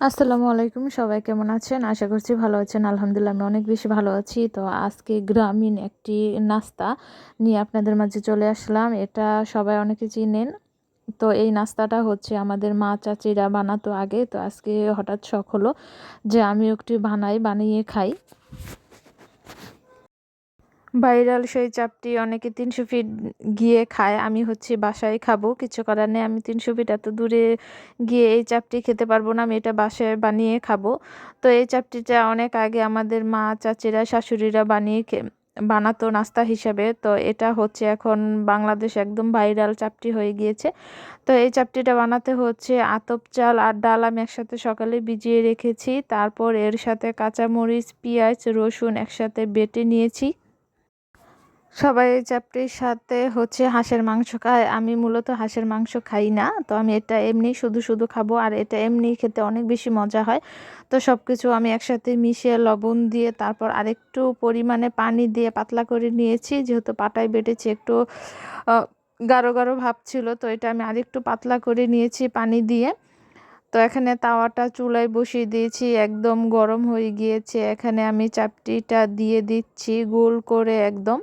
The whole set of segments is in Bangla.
আসসালামু আলাইকুম, সবাই কেমন আছেন? আশা করছি ভালো আছেন। আলহামদুলিল্লাহ, আমি অনেক বেশি ভালো আছি। তো আজকে গ্রামীণ একটি নাস্তা নিয়ে আপনাদের মাঝে চলে আসলাম। এটা সবাই অনেকে চিনেন। তো এই নাস্তাটা হচ্ছে আমাদের মা চাচিরা বানাতো আগে। তো আজকে হঠাৎ শখ হলো যে আমি একটু বানাই, বানিয়ে খাই। ভাইরাল সেই চাপটি অনেকে তিনশো ফিট গিয়ে খায়, আমি হচ্ছে বাসায় খাব, কিছু করার নেই, আমি তিনশো ফিট এত দূরে গিয়ে এই চাপটি খেতে পারব না, আমি এটা বাসায় বানিয়ে খাব। তো এই চাপটিটা অনেক আগে আমাদের মা, চাচিরা, শাশুড়িরা বানিয়ে বানাতো নাস্তা হিসাবে, তো এটা হচ্ছে এখন বাংলাদেশ একদম ভাইরাল চাপটি হয়ে গিয়েছে। তো এই চাপটিটা বানাতে হচ্ছে আতপ চাল আর ডাল আমি একসাথে সকালে ভিজিয়ে রেখেছি, তারপর এর সাথে কাঁচামরিচ, পেঁয়াজ, রসুন একসাথে বেটে নিয়েছি। সবাই এই চাপটির সাথে হচ্ছে হাঁসের মাংস খায়। আমি মূলত হাঁসের মাংস খাই না। তো আমি এটা এমনি শুধু শুধু খাব আর এটা এমনি খেতে অনেক বেশি মজা হয়। তো সব কিছু আমি একসাথে মিশিয়ে লবণ দিয়ে তারপর আরেকটু পরিমাণে পানি দিয়ে পাতলা করে নিয়েছি। যেহেতু পাটায় বেটেছি, একটু গাঢ় গাঢ় ভাব ছিল, তো এটা আমি আরেকটু পাতলা করে নিয়েছি পানি দিয়ে। তো এখানে তাওয়াটা চুলায় বসিয়ে দিয়েছি, একদম গরম হয়ে গিয়েছে। এখানে আমি চাপটিটা দিয়ে দিচ্ছি গোল করে একদম।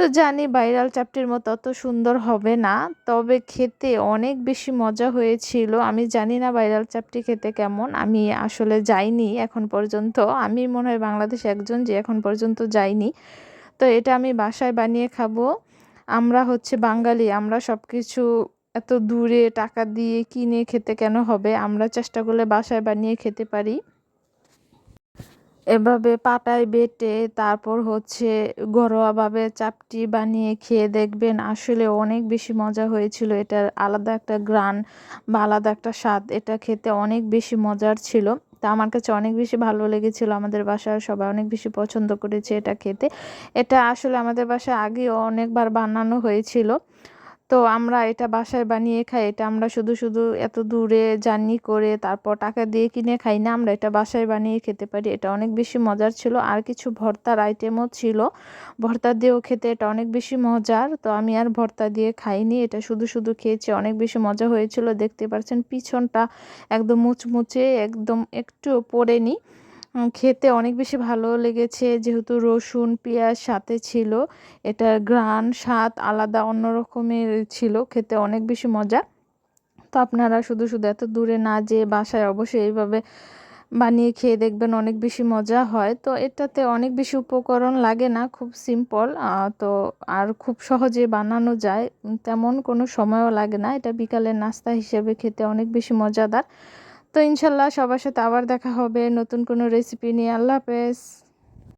তো জানি ভাইরাল চাপটির মতো অত সুন্দর হবে না, তবে খেতে অনেক বেশি মজা হয়েছিল। আমি জানি না ভাইরাল চাপটি খেতে কেমন, আমি আসলে যাইনি এখন পর্যন্ত। আমি মনে হয় বাংলাদেশ একজন যে এখন পর্যন্ত যাইনি। তো এটা আমি বাসায় বানিয়ে খাব। আমরা হচ্ছে বাঙালি, আমরা সব কিছু এত দূরে টাকা দিয়ে কিনে খেতে কেন হবে? আমরা চেষ্টা করলে বাসায় বানিয়ে খেতে পারি। এভাবে পাটায় বেটে তারপর হচ্ছে ঘরোয়াভাবে চাপটি বানিয়ে খেয়ে দেখবেন আসলে অনেক বেশি মজা হয়েছিল। এটার আলাদা একটা গ্রান বা আলাদা একটা স্বাদ, এটা খেতে অনেক বেশি মজার ছিল। তা আমার কাছে অনেক বেশি ভালো লেগেছিল, আমাদের বাসার সবাই অনেক বেশি পছন্দ করেছে এটা খেতে। এটা আসলে আমাদের বাসায় আগেও অনেকবার বানানো হয়েছিল। তো আমরা এটা বাসায় বানিয়ে খাই, এটা আমরা শুধু শুধু এত দূরে জার্নি করে তারপর টাকা দিয়ে কিনে খাই না, আমরা এটা বাসায় বানিয়ে খেতে পারি। এটা অনেক বেশি মজার ছিল। আর কিছু ভর্তার আইটেমও ছিল। ভর্তা দিয়েও খেতে এটা অনেক বেশি মজার। তো আমি আর ভর্তা দিয়ে খাইনি। এটা শুধু শুধু খেয়েছি। অনেক বেশি মজা হয়েছিল। দেখতে পাচ্ছেন পিছনটা একদম মুচমুচে, একদম একটু পড়েনি। খেতে অনেক বেশি ভালো লেগেছে। যেহেতু রসুন, পেঁয়াজ সাথে ছিল, এটার গ্রান স্বাদ আলাদা অন্যরকমের ছিল, খেতে অনেক বেশি মজা। তো আপনারা শুধু শুধু এত দূরে না যেয়ে বাসায় অবশ্যই এইভাবে বানিয়ে খেয়ে দেখবেন অনেক বেশি মজা হয়। তো এটাতে অনেক বেশি উপকরণ লাগে না, খুব সিম্পল তো আর খুব সহজে বানানো যায়। তেমন কোনো সময়ও লাগে না। এটা বিকালের নাস্তা হিসেবে খেতে অনেক বেশি মজাদার। তো ইনশাল্লাহ সবার সাথে আবার দেখা হবে। নতুন কোনো রেসিপি নিয়ে আল্লাহ হাফেজ।